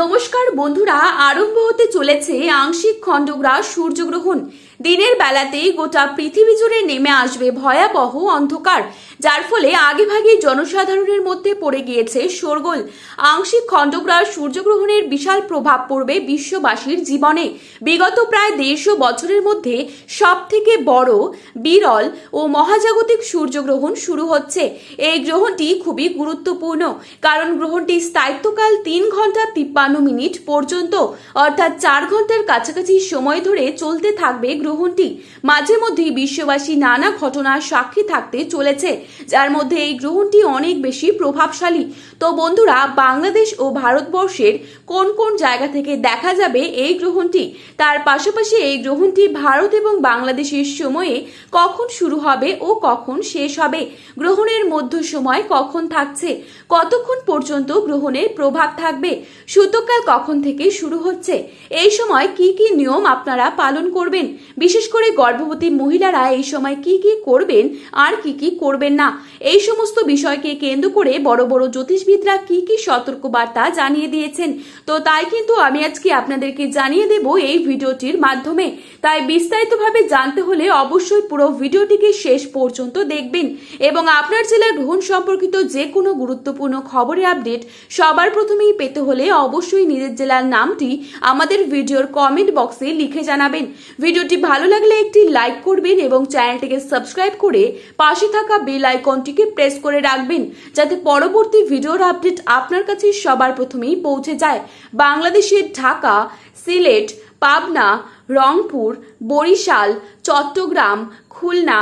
নমস্কার বন্ধুরা, আরম্ভ হতে চলেছে আংশিক খণ্ডগ্রাস সূর্যগ্রহণ। দিনের বেলাতেই গোটা পৃথিবী জুড়ে নেমে আসবে ভয়াবহ অন্ধকার, যার ফলে আগেভাগে জনসাধারণের মধ্যে পড়ে গিয়েছে শোরগোল। আংশিক খণ্ডগ্রাস সূর্যগ্রহণের বিশাল প্রভাব পড়বে বিশ্ববাসীর জীবনে। বিগত প্রায় দেড়শো বছরের মধ্যে সব থেকে বড়, বিরল ও মহাজাগতিক সূর্যগ্রহণ শুরু হচ্ছে। এই গ্রহণটি খুবই গুরুত্বপূর্ণ, কারণ গ্রহণটি স্থায়িত্বকাল তিন ঘণ্টা তিপ্পান্ন মিনিট পর্যন্ত, অর্থাৎ চার ঘণ্টার কাছাকাছি সময় ধরে চলতে থাকবে গ্রহণটি। মাঝে মধ্যেই বিশ্ববাসী নানা ঘটনার সাক্ষী থাকতে চলেছে, যার মধ্যে এই গ্রহণটি অনেক বেশি প্রভাবশালী। তো বন্ধুরা, বাংলাদেশ ও ভারতবর্ষের কোন কোন জায়গা থেকে দেখা যাবে এই গ্রহণটি? তার পাশাপাশি এই গ্রহণটি ভারত এবং বাংলাদেশের সময়ে কখন শুরু হবে ও কখন শেষ হবে? গ্রহণের মধ্য সময় কখন থাকছে? কতক্ষণ পর্যন্ত গ্রহণের প্রভাব থাকবে? সূতকাল কখন থেকে শুরু হচ্ছে? এই সময় কি কি নিয়ম আপনারা পালন করবেন? বিশেষ করে গর্ভবতী মহিলারা এই সময় কি কি করবেন? আর কি কি করবেন না? এই সমস্ত বিষয়কে কেন্দ্র করে বড় বড় জ্যোতিষবিদরা কি কি সতর্কবার্তা জানিয়ে দিয়েছেন। তো তাই কিন্তু আমি আজকে আপনাদেরকে জানিয়ে দেব এই ভিডিওটির মাধ্যমে। তাই বিস্তারিতভাবে জানতে হলে অবশ্যই পুরো ভিডিওটিকে শেষ পর্যন্ত দেখবেন। এবং আপনার জেলার গ্রহণ সম্পর্কিত যে কোনো গুরুত্বপূর্ণ খবরের আপডেট সবার প্রথমেই পেতে হলে অবশ্যই নিজের জেলার নামটি আমাদের ভিডিওর কমেন্ট বক্সে লিখে জানাবেন। ভিডিওটি ভালো লাগলে একটি লাইক করবেন এবং চ্যানেলটিকে সাবস্ক্রাইব করে পাশে থাকা বেল আইকনটিকে প্রেস করে রাখবেন, যাতে পরবর্তী ভিডিওর আপডেট আপনার কাছে সবার প্রথমেই পৌঁছে যায়। বাংলাদেশের ঢাকা, সিলেট পাবনা, রংপুর, বরিশাল, চট্টগ্রাম, খুলনা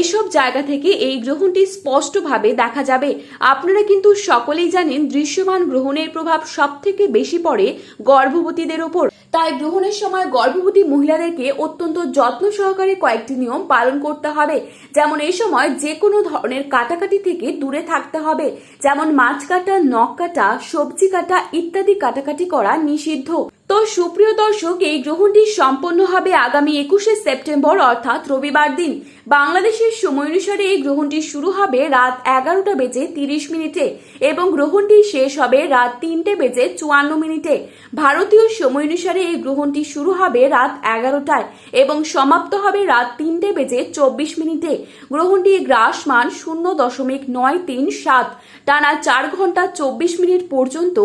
এসব জায়গা থেকে এই গ্রহণটি স্পষ্টভাবে দেখা যাবে। আপনারা কিন্তু সকলেই জানেন দৃশ্যমান গ্রহণের প্রভাব সব থেকে বেশি পড়ে গর্ভবতীদের ওপর। তাই গ্রহণের সময় গর্ভবতী মহিলাদেরকে অত্যন্ত যত্ন সহকারে কয়েকটি নিয়ম পালন করতে হবে। যেমন এই সময় যে কোনো ধরনের কাটাকাটি থেকে দূরে থাকতে হবে। যেমন মাছ কাটা, নখ কাটা, সবজি কাটা ইত্যাদি কাটাকাটি করা নিষিদ্ধ। তো সুপ্রিয় দর্শক, এই গ্রহণটি সম্পন্ন হবে আগামী একুশে সেপ্টেম্বর, অর্থাৎ রবিবার দিন। বাংলাদেশের সময় অনুসারে এই গ্রহণটি শুরু হবে রাত এগারোটা বেজে তিরিশ মিনিটে এবং গ্রহণটি শেষ হবে রাত তিনটে বেজে চুয়ান্ন মিনিটে। ভারতীয় সময় অনুসারে এই গ্রহণটি শুরু হবে রাত এগারোটায় এবং সমাপ্ত হবে রাত তিনটে বেজে চব্বিশ মিনিটে। গ্রহণটি গ্রাসমান শূন্য দশমিক নয় তিন সাত। টানা চার ঘণ্টা চব্বিশ মিনিট পর্যন্ত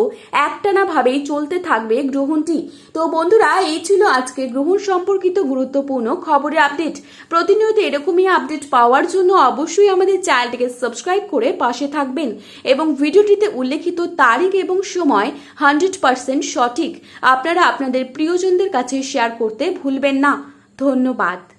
একটানাভাবেই চলতে থাকবে গ্রহণটি। তো বন্ধুরা, এই ছিল আজকে গ্রহণ সম্পর্কিত গুরুত্বপূর্ণ খবরের আপডেট। প্রতিনিয়ত এরকমই আপডেট পাওয়ার জন্য অবশ্যই আমাদের চ্যানেলটিকে সাবস্ক্রাইব করে পাশে থাকবেন এবং ভিডিওটিতে উল্লেখিত তারিখ এবং সময় হান্ড্রেড পার্সেন্ট সঠিক। আপনারা আপনাদের প্রিয়জনদের কাছে শেয়ার করতে ভুলবেন না। ধন্যবাদ।